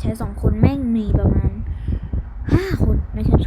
ใช้สองคนแม่งมีประมาณห้าคนนะครับ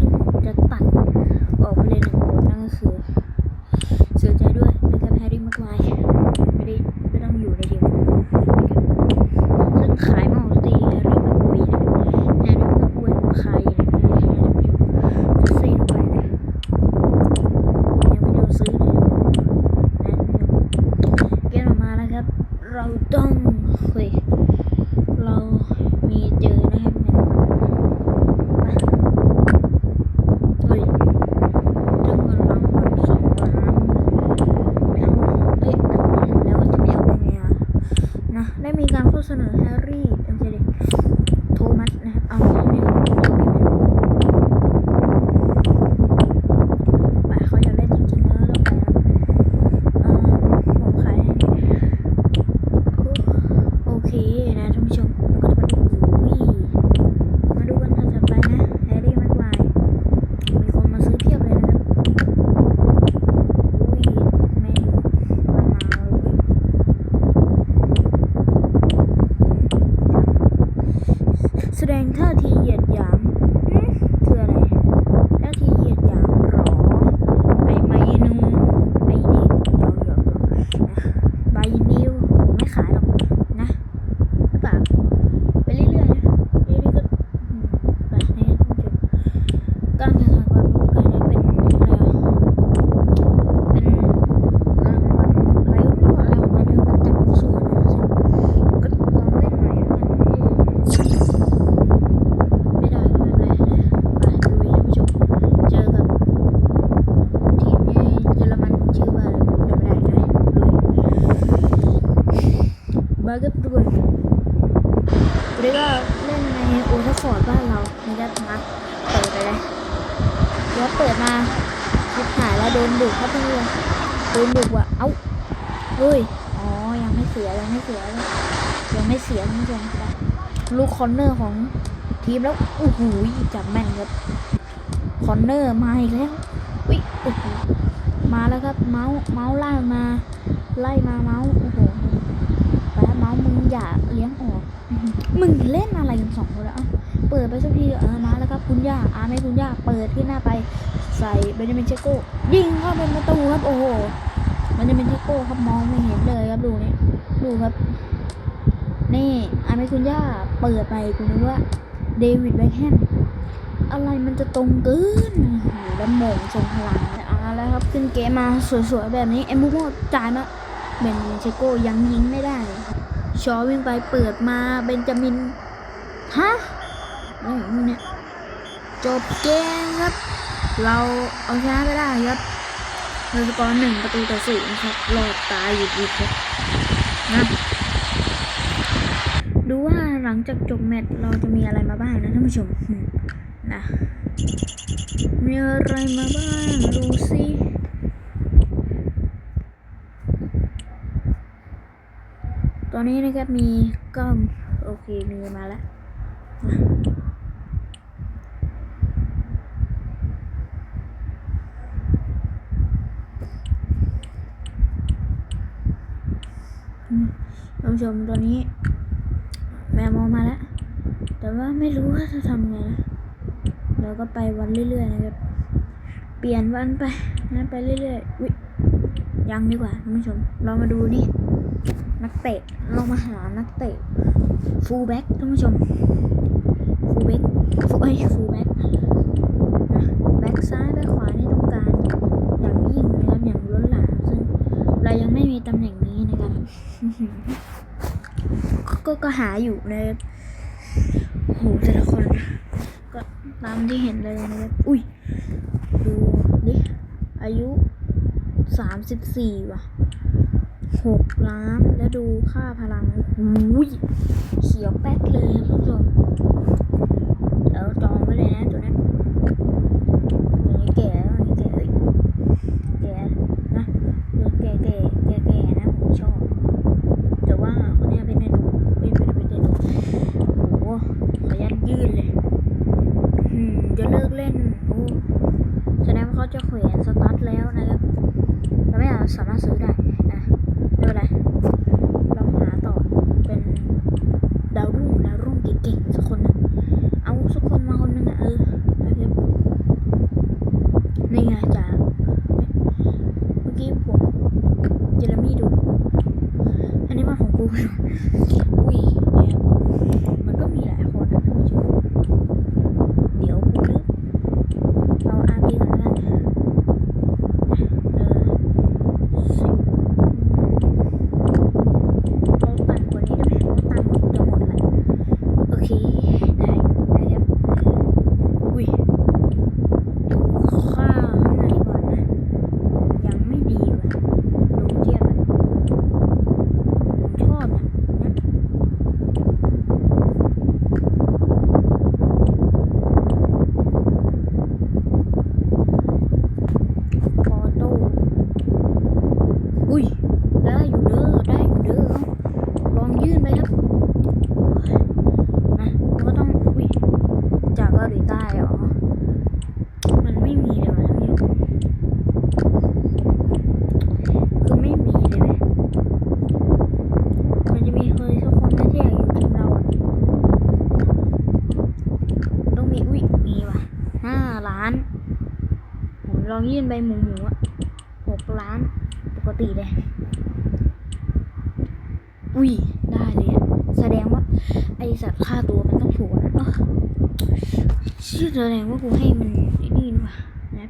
โอทัฟฟอร์ดบ้านเรานะครับมาเปิดไปเลยเดี๋ยวเปิดมาชิบหายแล้วโดนบุกครับเพื่อนโดนบุกว่ะ เอ้าเฮ้ย อ๋อ ยังไม่เสีย ยังไม่เสียเลยยังไม่เสียคุณผู้ชมลูกคอนเนอร์ของทีมแล้วโอ้โหจับแม่นครับคอนเนอร์มาอีกแล้ววิโอ้โหมาแล้วครับ เมาส์เมาส์ไล่มา ไล่มาเมาส์โอ้โหแล้วเมาส์มึงอย่าเลี้ยงออก มึงเล่นอะไรกันสองคนแล้วอะ เปิดไปสักทีเออมาแล้วครับคุณย่าอาไม่คุณย่าเปิดขึ้นหน้าไป ใส่เบนจามินเชโก้ยิงเข้าเป็นประตูครับโอ้โหเบนจามินเชโก้ครับมองไม่เห็นเลยครับดูนี่ดูครับนี่อาไม่คุณย่าเปิดไปคุณนึกว่าเดวิดแบ็คแฮมอะไรมันจะตรงเกินแล้วโมงทรงพลังอาแล้วครับขึ้นเกมมาสวยๆแบบนี้เอ็มบูโมจ่ายมาเบนจามินเชโก้ยังยิงไม่ได้ชอวิ่งไปเปิดมาเบนจามินฮะ อะไรของมึงเนี่ยจบเกมครับ เราเอาชนะไปได้ครับโดยสกอร์หนึ่งประตูต่อศูนย์ครับรอดตายอยู่ดีครับนะดูว่าหลังจากจบแมตช์เราจะมีอะไรมาบ้างนะท่านผู้ชมนะมีอะไรมาบ้างดูสิตอนนี้นะครับมีก็โอเคมีมาแล้วมาอืมท่าน ผู้ชมตอนนี้ แมวมองมาแล้ว แต่ว่าไม่รู้ว่าจะทำไงนะเราก็ไปวันเรื่อยๆนะครับ เปลี่ยนวันไปนะไปเรื่อยๆอุ๊ยยังดีกว่าท่านผู้ชม เรามาดูนี่ นักเตะ เรามาหานักเตะ ฟูลแบ็กท่านผู้ชม ฟูลแบ็กฟูเอ้ยฟูลแบ็กนะแบ็กซ้ายแบ็กขวานี่ต้องการอย่างยิ่งนะครับ อย่างล้นหลามซึ่งเรายังไม่มีตำแหน่ง ก็ก็หาอยู่นะครับโหแต่ละคนก็ตามที่เห็นเลยนะครับ อุ้ย ดูดิอายุสามสิบสี่ว่ะหกล้านแล้วดูค่าพลังอุ้ยเขียวแป๊ดเลยครับคุณผู้ชมเดี๋ยวจองไว้เลยนะตัวนั้น เลย อุ้ย ได้เลย แสดงว่า ไอสัตว์ฆ่าตัวมันต้องถูกนะเออชื่อแสดงว่ากูให้มันนี่ดีว่นะ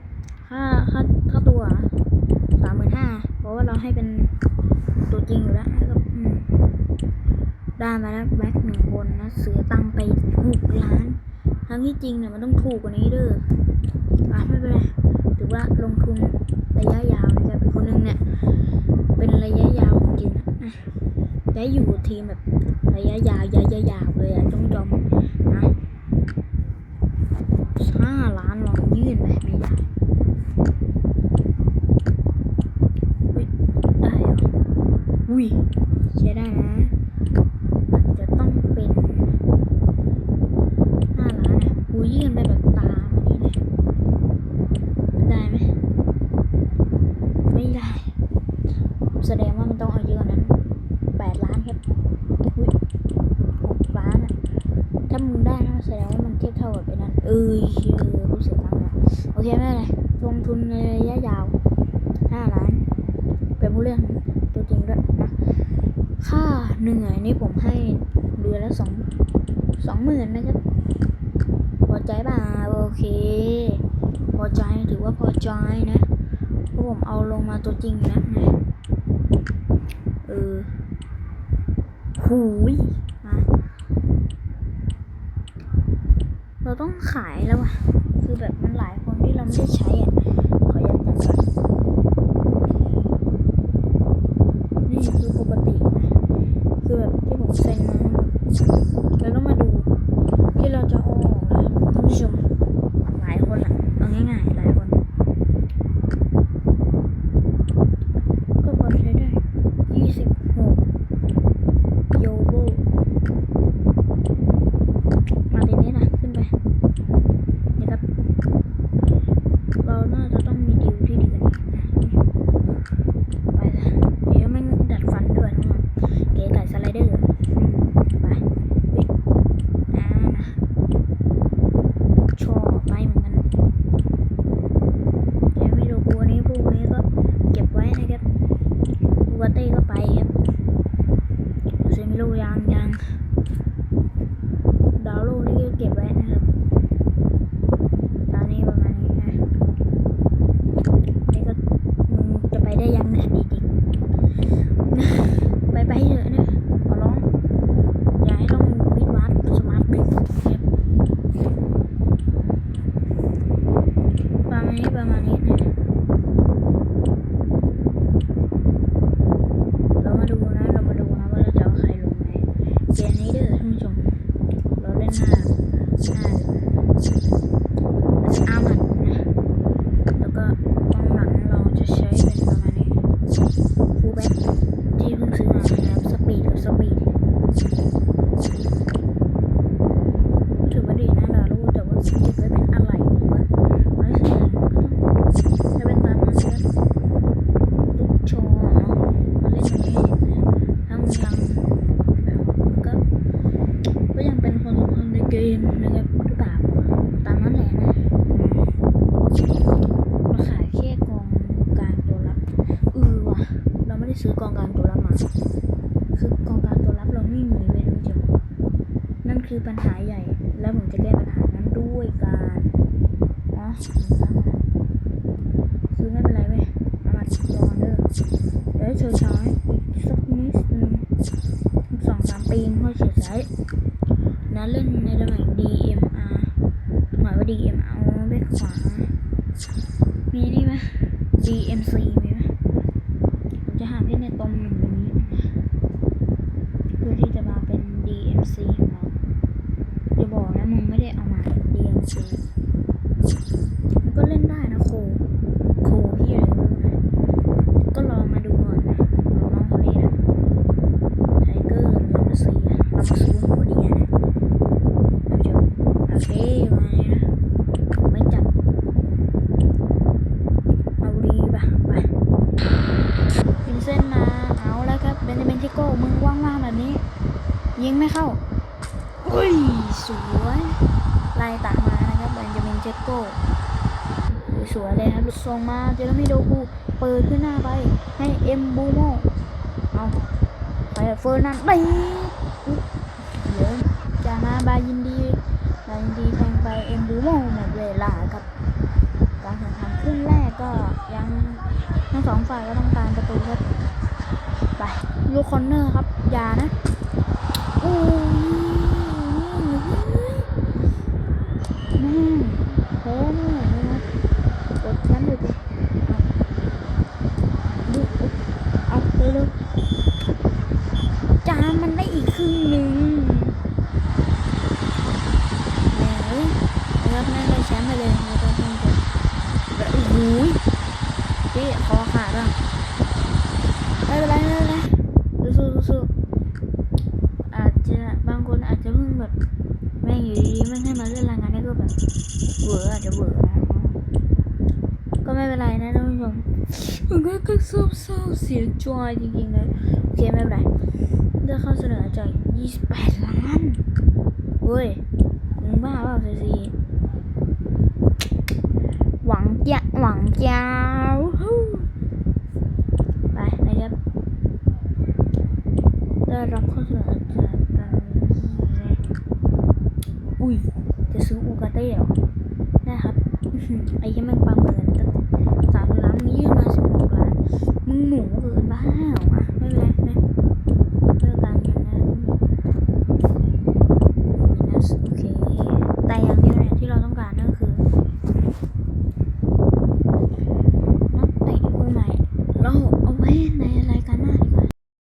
ค่าค่าค่าตัวสามหมื่นห้าเพราะว่าเราให้เป็นตัวจริงอยู่แล้วก็ได้มาแล้วแบ็คหนึ่งคนนะเสือตังไปหกล้าน ทั้งที่จริงเนี่ยมันต้องถูกกว่านี้เด้อ และอยู่ทีมแบบระยะยาวระยยาวเลยอะจงยอมนะห้าล้านลองยื่นไหม เหนื่อยนี่ผมให้เดือนละสองสองหมื่นนะครับ พอใจป่ะโอเค พอใจถือว่าพอใจนะเพราะผมเอาลงมาตัวจริงนะนะเออหูยมาเราต้องขายแล้วอะคือแบบมันหลายคนที่เราไม่ได้ใช้อะ ไม่รู้ยังยังเดาวรูกนี่เก็บไว้ คือปัญหาใหญ่ แล้วผมจะแก้ปัญหานั้นด้วยการนะคือไม่เป็นไรเว้ยอามาลองเด้อเดี๋ยวเฉยช้อยสักนิดนึงสองสามปีค่อยเฉยใช้นะเล่นในตำแหน่ง DMR หมายว่า DMR เบ็ดขวา มีนี่ไหม DMC มีไหมผมจะหาที่ในตรงหนึ่ง สวยเลยครับส่งมาเจอมิโดกูเปิดขึ้นหน้าไป ให้เอ็มบูโมเอาไปเฟอร์นันไปเดี๋ยวจากมาบายินดีบายินดีแทงไปเอ็มบูโมหมดเวลาครับการแข่งขันขึ้นแรกก็ยังทั้งสองฝ่ายก็ต้องการประตูครับไปลูกคอนเนอร์ครับ อย่านะโอ้ เอาเร็วๆจามมันได้อีกครึ่งหนึ่งแหนะครับนั่ได้แชมป์ไปเลยนะครับท่านผู้ชมโอ้โหพี่คอขาดอะไม่เป็นไรไม่เป็นไรสู้ๆสู้ๆอาจจะบางคนอาจจะเพิ่งแบบแม่งอยู่ดีๆแม่งให้มาเล่นรายงานได้ก็แบบเบื่ออาจจะเบื่อนะก็ไม่เป็นไรนะ ท่านผู้ชมมันก็ก็เศร้าเสียใจจริงๆเลยโอเคไม่เป็นไรได้เข้อเสนอจาก28 ล้านเว้ยมึงบ้าเปล่าซีซีหวังจะหวังเจ้าไปนะครับได้รับข้อเสนอจากการอุ้ยจะซื้ออูกาเต้เหรอได้ครับไอ้ที่มันปังสามล้าน นมาสิบหกล้านมึงหมูเกินบ้า